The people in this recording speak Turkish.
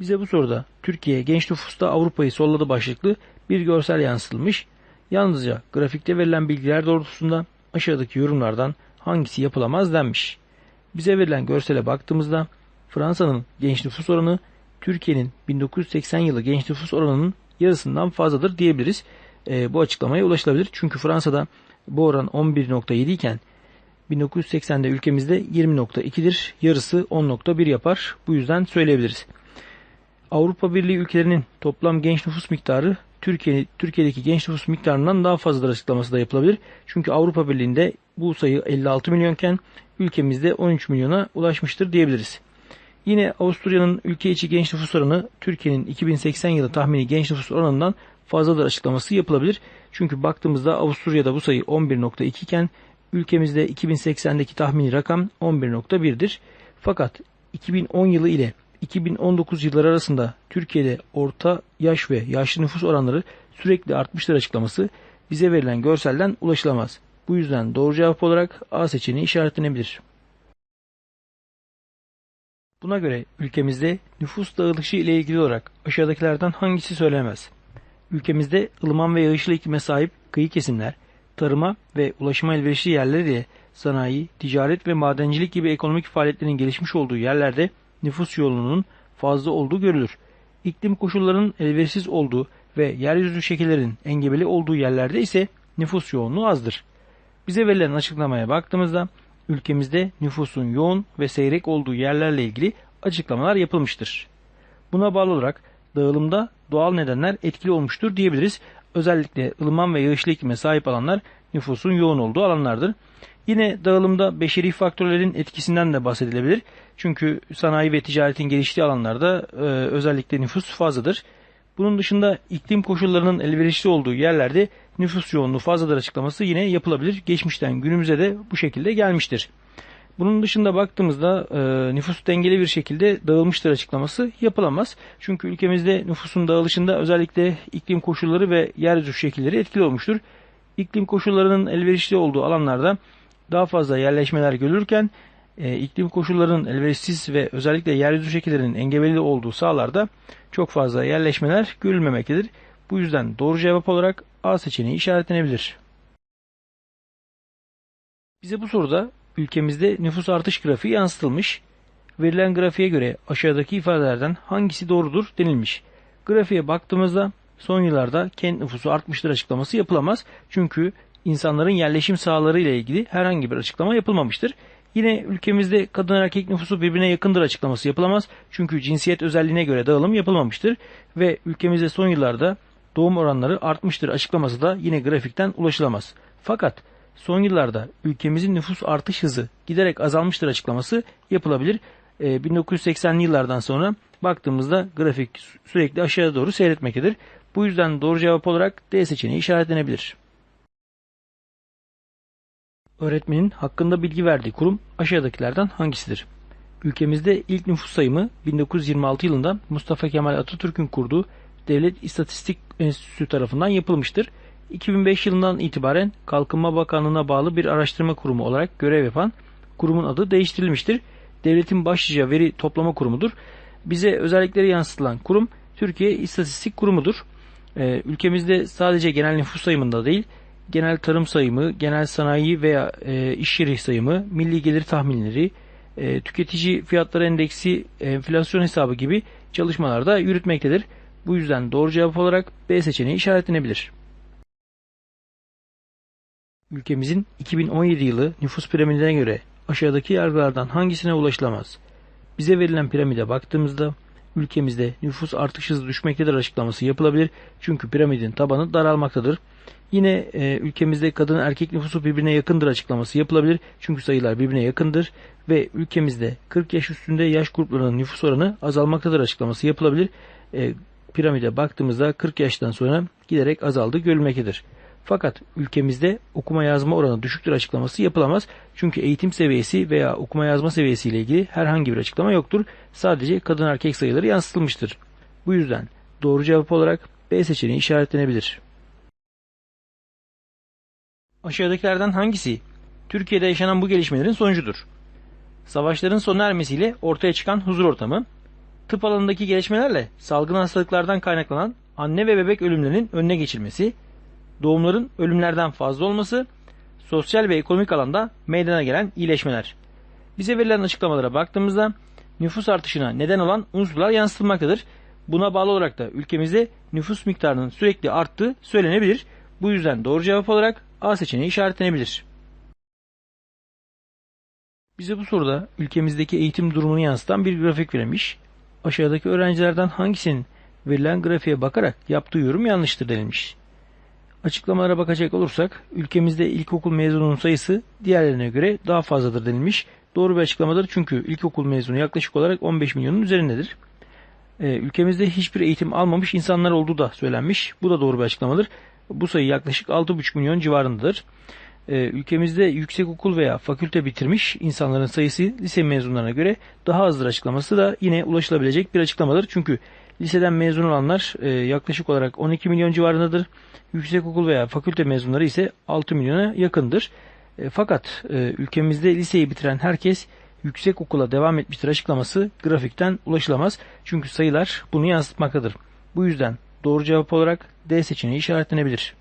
Bize bu soruda Türkiye genç nüfusta Avrupa'yı solladı başlıklı bir görsel yansıtılmış. Yalnızca grafikte verilen bilgiler doğrultusunda aşağıdaki yorumlardan hangisi yapılamaz denmiş. Bize verilen görsele baktığımızda Fransa'nın genç nüfus oranı Türkiye'nin 1980 yılı genç nüfus oranının yarısından fazladır diyebiliriz. E, bu açıklamaya ulaşılabilir. Çünkü Fransa'da bu oran 11.7 iken 1980'de ülkemizde 20.2'dir. Yarısı 10.1 yapar. Bu yüzden söyleyebiliriz. Avrupa Birliği ülkelerinin toplam genç nüfus miktarı Türkiye, Türkiye'deki genç nüfus miktarından daha fazladır açıklaması da yapılabilir. Çünkü Avrupa Birliği'nde bu sayı 56 milyonken ülkemizde 13 milyona ulaşmıştır diyebiliriz. Yine Avusturya'nın ülke içi genç nüfus oranı Türkiye'nin 2080 yılı tahmini genç nüfus oranından fazladır açıklaması yapılabilir. Çünkü baktığımızda Avusturya'da bu sayı 11.2 iken ülkemizde 2080'deki tahmini rakam 11.1'dir. Fakat 2010 yılı ile 2019 yılları arasında Türkiye'de orta yaş ve yaşlı nüfus oranları sürekli artmıştır açıklaması bize verilen görselden ulaşılamaz. Bu yüzden doğru cevap olarak A seçeneği işaretlenebilir. Buna göre ülkemizde nüfus dağılışı ile ilgili olarak aşağıdakilerden hangisi söylemez? Ülkemizde ılıman ve yağışlı iklime sahip kıyı kesimler, tarıma ve ulaşıma elverişli yerler ile sanayi, ticaret ve madencilik gibi ekonomik faaliyetlerin gelişmiş olduğu yerlerde nüfus yoğunluğunun fazla olduğu görülür. İklim koşullarının elverişsiz olduğu ve yeryüzü şekillerin engebeli olduğu yerlerde ise nüfus yoğunluğu azdır. Bize verilen açıklamaya baktığımızda ülkemizde nüfusun yoğun ve seyrek olduğu yerlerle ilgili açıklamalar yapılmıştır. Buna bağlı olarak dağılımda doğal nedenler etkili olmuştur diyebiliriz. Özellikle ılıman ve yağışlı iklime sahip alanlar nüfusun yoğun olduğu alanlardır. Yine dağılımda beşeri faktörlerin etkisinden de bahsedilebilir. Çünkü sanayi ve ticaretin geliştiği alanlarda e, özellikle nüfus fazladır. Bunun dışında iklim koşullarının elverişli olduğu yerlerde nüfus yoğunluğu fazladır açıklaması yine yapılabilir. Geçmişten günümüze de bu şekilde gelmiştir. Bunun dışında baktığımızda e, nüfus dengeli bir şekilde dağılmıştır açıklaması yapılamaz. Çünkü ülkemizde nüfusun dağılışında özellikle iklim koşulları ve yeryüzü şekilleri etkili olmuştur. İklim koşullarının elverişli olduğu alanlarda daha fazla yerleşmeler görülürken e, iklim koşullarının elverişsiz ve özellikle yeryüzü şekillerinin engebeli olduğu sahalarda çok fazla yerleşmeler görülmemektedir. Bu yüzden doğru cevap olarak A seçeneği işaretlenebilir. Bize bu soruda ülkemizde nüfus artış grafiği yansıtılmış. Verilen grafiğe göre aşağıdaki ifadelerden hangisi doğrudur denilmiş. Grafiğe baktığımızda son yıllarda kent nüfusu artmıştır açıklaması yapılamaz. Çünkü insanların yerleşim sahaları ile ilgili herhangi bir açıklama yapılmamıştır. Yine ülkemizde kadın erkek nüfusu birbirine yakındır açıklaması yapılamaz. Çünkü cinsiyet özelliğine göre dağılım yapılmamıştır. Ve ülkemizde son yıllarda doğum oranları artmıştır açıklaması da yine grafikten ulaşılamaz. Fakat son yıllarda ülkemizin nüfus artış hızı giderek azalmıştır açıklaması yapılabilir. E, 1980'li yıllardan sonra baktığımızda grafik sürekli aşağıya doğru seyretmektedir. Bu yüzden doğru cevap olarak D seçeneği işaretlenebilir. Öğretmenin hakkında bilgi verdiği kurum aşağıdakilerden hangisidir? Ülkemizde ilk nüfus sayımı 1926 yılında Mustafa Kemal Atatürk'ün kurduğu Devlet İstatistik Enstitüsü tarafından yapılmıştır. 2005 yılından itibaren Kalkınma Bakanlığı'na bağlı bir araştırma kurumu olarak görev yapan kurumun adı değiştirilmiştir. Devletin başlıca veri toplama kurumudur. Bize özellikleri yansıtılan kurum Türkiye İstatistik Kurumu'dur. Ee, ülkemizde sadece genel nüfus sayımında değil, genel tarım sayımı, genel sanayi veya e, iş yeri sayımı, milli gelir tahminleri, e, tüketici fiyatları endeksi, enflasyon hesabı gibi çalışmalarda yürütmektedir. Bu yüzden doğru cevap olarak B seçeneği işaretlenebilir. Ülkemizin 2017 yılı nüfus piramidine göre aşağıdaki yargılardan hangisine ulaşılamaz? Bize verilen piramide baktığımızda ülkemizde nüfus artış hızı düşmektedir açıklaması yapılabilir. Çünkü piramidin tabanı daralmaktadır. Yine e, ülkemizde kadın erkek nüfusu birbirine yakındır açıklaması yapılabilir. Çünkü sayılar birbirine yakındır ve ülkemizde 40 yaş üstünde yaş gruplarının nüfus oranı azalmaktadır açıklaması yapılabilir. E, piramide baktığımızda 40 yaştan sonra giderek azaldığı görülmektedir. Fakat ülkemizde okuma yazma oranı düşüktür açıklaması yapılamaz. Çünkü eğitim seviyesi veya okuma yazma seviyesi ile ilgili herhangi bir açıklama yoktur. Sadece kadın erkek sayıları yansıtılmıştır. Bu yüzden doğru cevap olarak B seçeneği işaretlenebilir. Aşağıdakilerden hangisi Türkiye'de yaşanan bu gelişmelerin sonucudur? Savaşların sona ermesiyle ortaya çıkan huzur ortamı, tıp alanındaki gelişmelerle salgın hastalıklardan kaynaklanan anne ve bebek ölümlerinin önüne geçilmesi, doğumların ölümlerden fazla olması, sosyal ve ekonomik alanda meydana gelen iyileşmeler. Bize verilen açıklamalara baktığımızda nüfus artışına neden olan unsurlar yansıtılmaktadır. Buna bağlı olarak da ülkemizde nüfus miktarının sürekli arttığı söylenebilir. Bu yüzden doğru cevap olarak A seçeneği işaretlenebilir. Bize bu soruda ülkemizdeki eğitim durumunu yansıtan bir grafik verilmiş. Aşağıdaki öğrencilerden hangisinin verilen grafiğe bakarak yaptığı yorum yanlıştır denilmiş. Açıklamalara bakacak olursak ülkemizde ilkokul mezununun sayısı diğerlerine göre daha fazladır denilmiş. Doğru bir açıklamadır çünkü ilkokul mezunu yaklaşık olarak 15 milyonun üzerindedir. Ee, ülkemizde hiçbir eğitim almamış insanlar olduğu da söylenmiş. Bu da doğru bir açıklamadır. Bu sayı yaklaşık 6,5 milyon civarındadır. Ee, ülkemizde yüksekokul veya fakülte bitirmiş insanların sayısı lise mezunlarına göre daha azdır açıklaması da yine ulaşılabilecek bir açıklamadır. Çünkü liseden mezun olanlar e, yaklaşık olarak 12 milyon civarındadır. Yüksekokul veya fakülte mezunları ise 6 milyona yakındır. E, fakat e, ülkemizde liseyi bitiren herkes yüksek okula devam etmiştir açıklaması grafikten ulaşılamaz. Çünkü sayılar bunu yansıtmaktadır. Bu yüzden doğru cevap olarak D seçeneği işaretlenebilir.